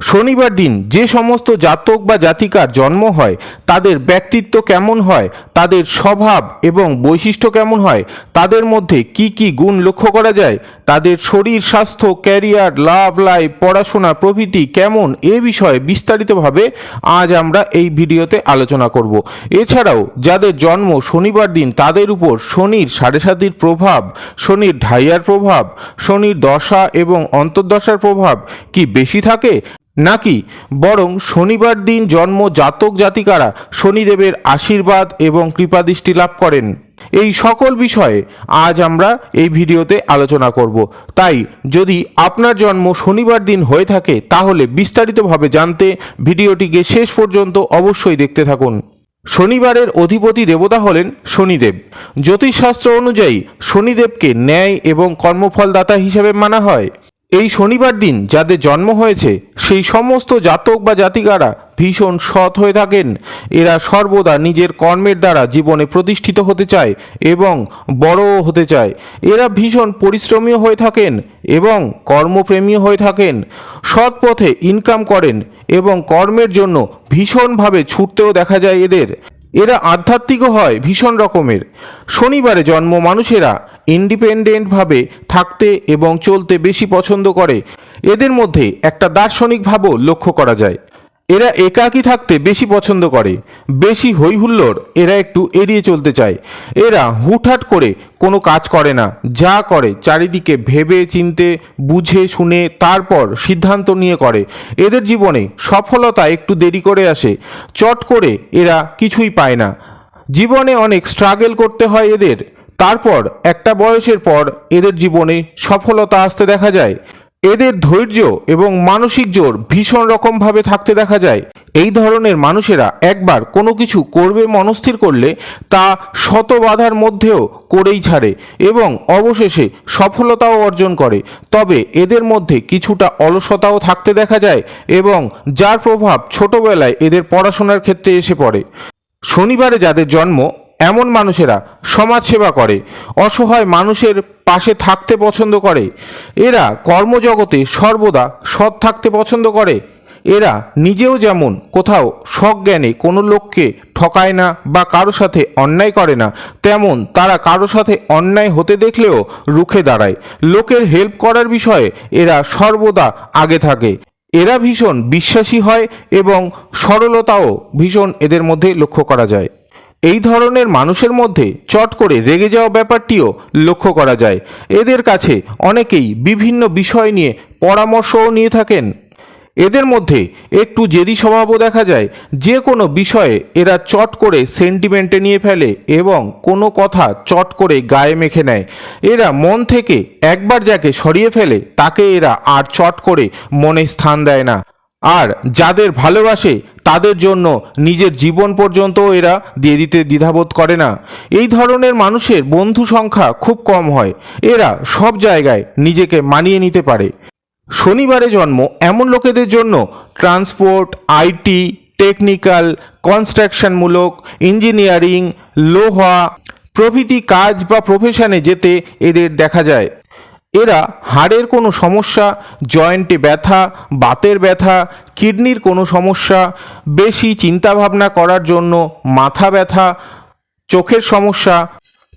শনিবার দিন যে সমস্ত জাতক বা জাতিকার জন্ম হয়, তাদের ব্যক্তিত্ব কেমন হয়, তাদের স্বভাব এবং বৈশিষ্ট্য কেমন হয়, তাদের মধ্যে কি কি গুণ লক্ষ্য করা যায়, তাদের শরীর স্বাস্থ্য, ক্যারিয়ার, লাভ, লাইফ, পড়াশোনা প্রভৃতি কেমন, এ বিষয়ে বিস্তারিতভাবে আজ আমরা এই ভিডিওতে আলোচনা করব। এছাড়াও, যাদের জন্ম শনিবার দিন, তাদের উপর শনির সাড়ে সাতির প্রভাব, শনির ঢাইয়ার প্রভাব, শনির দশা এবং অন্তর্দশার প্রভাব কি বেশি থাকে? নাকি? বরং শনিবার দিন জন্ম জাতক জাতিকারা শনিদেবের আশীর্বাদ এবং কৃপাদৃষ্টি লাভ করেন। এই সকল বিষয়ে আজ আমরা এই ভিডিওতে আলোচনা করব। তাই যদি আপনার জন্ম শনিবার দিন হয়ে থাকে, তাহলে বিস্তারিতভাবে জানতে ভিডিওটিকে শেষ পর্যন্ত অবশ্যই দেখতে থাকুন। শনিবারের অধিপতি দেবতা হলেন শনিদেব। জ্যোতিষশাস্ত্র অনুযায়ী শনিদেবকে ন্যায় এবং কর্মফলদাতা হিসেবে মানা হয়। এই শনিবার দিন যাদের জন্ম হয়েছে, সেই সমস্ত জাতক বা জাতিকারা ভীষণ সৎ হয়ে থাকেন। এরা সর্বদা নিজের কর্মের দ্বারা জীবনে প্রতিষ্ঠিত হতে চায় এবং বড়ও হতে চায়। এরা ভীষণ পরিশ্রমীও হয়ে থাকেন এবং কর্মপ্রেমীও হয়ে থাকেন। সৎ পথে ইনকাম করেন এবং কর্মের জন্য ভীষণভাবে ছুটতেও দেখা যায় এদের। এরা আধ্যাত্মিকও হয়, ভীষণ রকমের। শনিবারে জন্ম মানুষেরা ইন্ডিপেন্ডেন্টভাবে থাকতে এবং চলতে বেশি পছন্দ করে। এদের মধ্যে একটা দার্শনিক ভাবও লক্ষ্য করা যায়। এরা একাকী থাকতে বেশি পছন্দ করে। বেশি হইহুল্লোড় এরা একটু এড়িয়ে চলতে চায়। এরা হুটহাট করে কোনো কাজ করে না, যা করে চারিদিকে ভেবে, চিনতে, বুঝে, শুনে, তারপর সিদ্ধান্ত নিয়ে করে। এদের জীবনে সফলতা একটু দেরি করে আসে, চট করে এরা কিছুই পায় না। জীবনে অনেক স্ট্রাগল করতে হয় এদের। তারপর একটা বয়সের পর এদের জীবনে সফলতা আসতে দেখা যায়। এদের ধৈর্য এবং মানসিক জোর ভীষণ রকমভাবে থাকতে দেখা যায়। এই ধরনের মানুষেরা একবার কোনো কিছু করবে মনস্থির করলে তা শত বাধার মধ্যেও করেই ছাড়ে এবং অবশেষে সফলতাও অর্জন করে। তবে এদের মধ্যে কিছুটা অলসতাও থাকতে দেখা যায় এবং যার প্রভাব ছোটবেলায় এদের পড়াশোনার ক্ষেত্রে এসে পড়ে। শনিবারে যাদের জন্ম এমন মানুষেরা সমাজসেবা করে, অসহায় মানুষের পাশে থাকতে পছন্দ করে। এরা কর্মজগতে সর্বদা সৎ থাকতে পছন্দ করে। এরা নিজেও যেমন কোথাও সজ্ঞানে কোনো লোককে ঠকায় না বা কারও সাথে অন্যায় করে না, তেমন তারা কারও সাথে অন্যায় হতে দেখলেও রুখে দাঁড়ায়। লোকের হেল্প করার বিষয়ে এরা সর্বদা আগে থাকে। এরা ভীষণ বিশ্বাসী হয় এবং সরলতাও ভীষণ এদের মধ্যে লক্ষ্য করা যায়। এই ধরনের মানুষের মধ্যে চট করে রেগে যাওয়া ব্যাপারটিও লক্ষ্য করা যায়। এদের কাছে অনেকেই বিভিন্ন বিষয় নিয়ে পরামর্শও নিয়ে থাকেন। এদের মধ্যে একটু জেদি স্বভাবও দেখা যায়। যে কোনো বিষয়ে এরা চট করে সেন্টিমেন্টে নিয়ে ফেলে এবং কোনো কথা চট করে গায়ে মেখে নেয়। এরা মন থেকে একবার যাকে সরিয়ে ফেলে, তাকে এরা আর চট করে মনে স্থান দেয় না। আর যাদের ভালোবাসে তাদের জন্য নিজের জীবন পর্যন্ত এরা দিয়ে দিতে দ্বিধাবোধ করে না। এই ধরনের মানুষের বন্ধু সংখ্যা খুব কম হয়। এরা সব জায়গায় নিজেকে মানিয়ে নিতে পারে। শনিবারে জন্ম এমন লোকেদের জন্য ট্রান্সপোর্ট, আইটি, টেকনিক্যাল, কনস্ট্রাকশনমূলক, ইঞ্জিনিয়ারিং, লোহা প্রভৃতি কাজ বা প্রফেশনে যেতে এদের দেখা যায়। এরা হাড়ের কোনো সমস্যা, জয়েন্টে ব্যথা, বাতের ব্যথা, কিডনির কোনো সমস্যা, বেশি চিন্তাভাবনা করার জন্য মাথা ব্যথা, চোখের সমস্যা,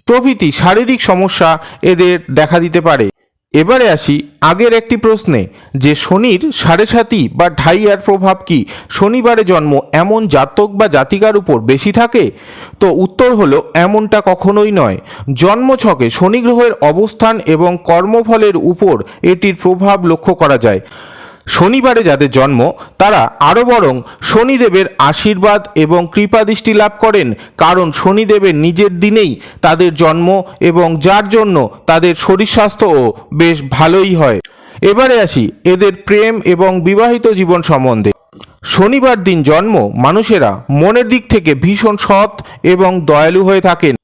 প্রভৃতি শারীরিক সমস্যা এদের দেখা দিতে পারে। এবারে আসি আগের একটি প্রশ্নে, যে শনির সাড়ে সাতি বা ঢাইয়ার প্রভাব কি? শনিবারে জন্ম এমন জাতক বা জাতিকার উপর বেশি থাকে? তো উত্তর হলো, এমনটা কখনোই নয়। জন্মছকে শনি গ্রহের অবস্থান এবং কর্মফলের উপর এটির প্রভাব লক্ষ্য করা যায়। শনিবারে যাদের জন্ম, তারা আরও বরং শনিদেবের আশীর্বাদ এবং কৃপাদৃষ্টি লাভ করেন, কারণ শনিদেবের নিজের দিনেই তাদের জন্ম এবং যার জন্য তাদের শরীর স্বাস্থ্যও বেশ ভালোই হয়। এবারে আসি এদের প্রেম এবং বিবাহিত জীবন সম্বন্ধে। শনিবার দিন জন্ম মানুষেরা মনের দিক থেকে ভীষণ সৎ এবং দয়ালু হয়ে থাকেন।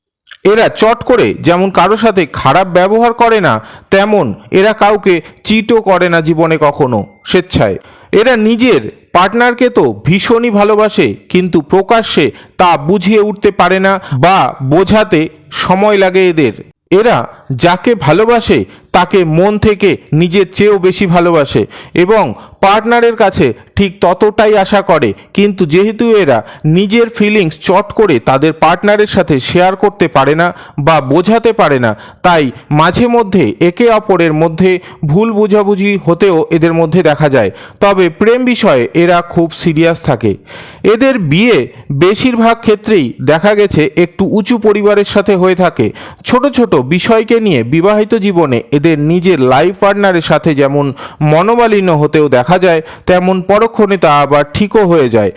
এরা চট করে যেমন কারও সাথে খারাপ ব্যবহার করে না, তেমন এরা কাউকে চিটও করে না জীবনে কখনো, স্বেচ্ছায়। এরা নিজের পার্টনারকে তো ভীষণই ভালোবাসে, কিন্তু প্রকাশ্যে তা বুঝিয়ে উঠতে পারে না বা বোঝাতে সময় লাগে এদের। এরা যাকে ভালোবাসে তাকে মন থেকে নিজের চেয়েও বেশি ভালোবাসে এবং পার্টনারের কাছে ঠিক ততটাই আশা করে। কিন্তু যেহেতু এরা নিজের ফিলিংস চট করে তাদের পার্টনারের সাথে শেয়ার করতে পারে না বা বোঝাতে পারে না, তাই মাঝে মধ্যে একে অপরের মধ্যে ভুল বোঝাবুঝি হতেও এদের মধ্যে দেখা যায়। তবে প্রেম বিষয়ে এরা খুব সিরিয়াস থাকে। এদের বিয়ে বেশিরভাগ ক্ষেত্রেই দেখা গেছে একটু উঁচু পরিবারের সাথে হয়ে থাকে। ছোট ছোট বিষয়কে নিয়ে বিবাহিত জীবনে এদের নিজের লাইফ পার্টনারের সাথে যেমন মনোমালিন্য হতেও দেখা যায়, তেমন পরক্ষণে তা আবার ঠিকও হয়ে যায়।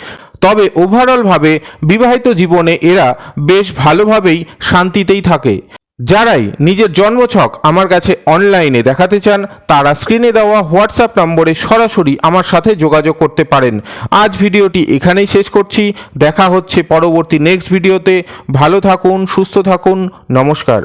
তবে ওভারঅলভাবে বিবাহিত জীবনে এরা বেশ ভালোভাবেই শান্তিতেই থাকে। যারাই নিজের জন্মছক আমার কাছে অনলাইনে দেখাতে চান, তারা স্ক্রিনে দেওয়া হোয়াটসঅ্যাপ নম্বরে সরাসরি আমার সাথে যোগাযোগ করতে পারেন। আজ ভিডিওটি এখানেই শেষ করছি। দেখা হচ্ছে পরবর্তী নেক্সট ভিডিওতে ভালো থাকুন, সুস্থ থাকুন। নমস্কার।